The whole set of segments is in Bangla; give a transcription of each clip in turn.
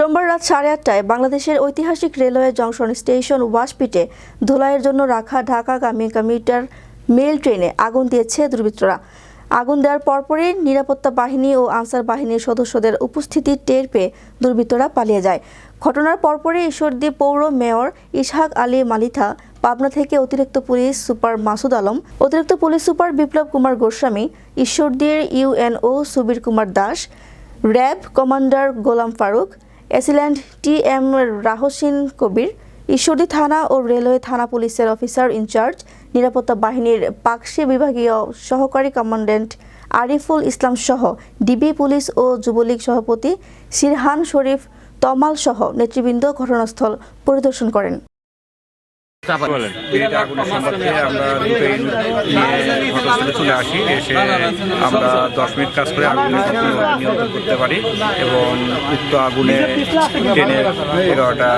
সোমবার রাত সাড়ে আটটায় বাংলাদেশের ঐতিহাসিক রেলওয়ে জংশন স্টেশন ওয়াশপিটে ধোলাইয়ের জন্য রাখা ঢাকাগামী কমিউটার মেল ট্রেনে আগুন দিয়েছে দুর্বৃত্তরা। আগুন দেওয়ার পরপরই নিরাপত্তা বাহিনী ও আনসার বাহিনীর সদস্যদের উপস্থিতি টের পেয়ে দুর্বৃত্তরা পালিয়ে যায়। ঘটনার পরপরই ঈশ্বরদী পৌর মেয়র ইসহাক আলী মালিথা পাবনা থেকে অতিরিক্ত পুলিশ সুপার মাসুদ আলম, অতিরিক্ত police super Biplob Kumar Goswami, ঈশ্বরদীর UNO Subir Kumar Das, RAB commander Golam Faruk AC land T M Rahsin Kabir, Ishwardi থানা ও রেলওয়ে থানা পুলিশের অফিসার ইনচার্জ, নিরাপত্তা বাহিনীর পাকশি বিভাগীয় সহকারী কমান্ড্যান্ট আরিফুল ইসলাম সহ ডিবি পুলিশ ও যুবলীগ সভাপতি সিরহান শরীফ তমাল সহ নেতৃবৃন্দ ঘটনাস্থল পরিদর্শন করেন। বলেন আগুনের সম্পর্কে আমরা দুটোই নিয়ে ঘটনাস্থলে চলে আসি এসে আমরা দশ মিনিট কাজ করে আগুনের নিয়ন্ত্রণ করতে পারি এবং উক্ত আগুনে ট্রেনের এগারোটা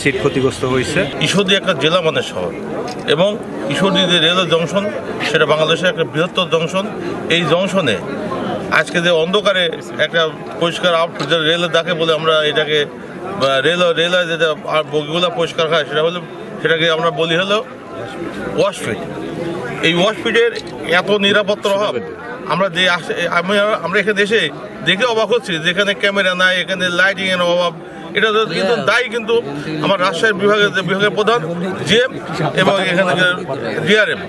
সিট ক্ষতিগ্রস্ত হয়েছে। ঈশ্বরদী একটা জেলা মানে শহর এবং ঈশ্বরদী যে রেল জংশন সেটা বাংলাদেশের একটা বৃহত্তর জংশন। এই জংশনে আজকে যে অন্ধকারে একটা পরিষ্কার আউট যে রেলের ডাকে বলে আমরা এটাকে রেল রেল যেটা আর বগিগুলো পরিষ্কার হয় সেটা হলো সেটাকে আমরা বলি হলো ওয়াশফিট এই ওয়াশফিটের এত নিরাপত্তা অভাব আমরা যে আসে আমি আমরা এখানে এসে দেখে অবাক হচ্ছি যেখানে ক্যামেরা নাই এখানে লাইটিংয়ের অভাব। এটা তো কিন্তু দায়ী কিন্তু আমার রাজশাহী বিভাগের বিভাগের প্রধান জিএম এবং এখানে ডিআরএম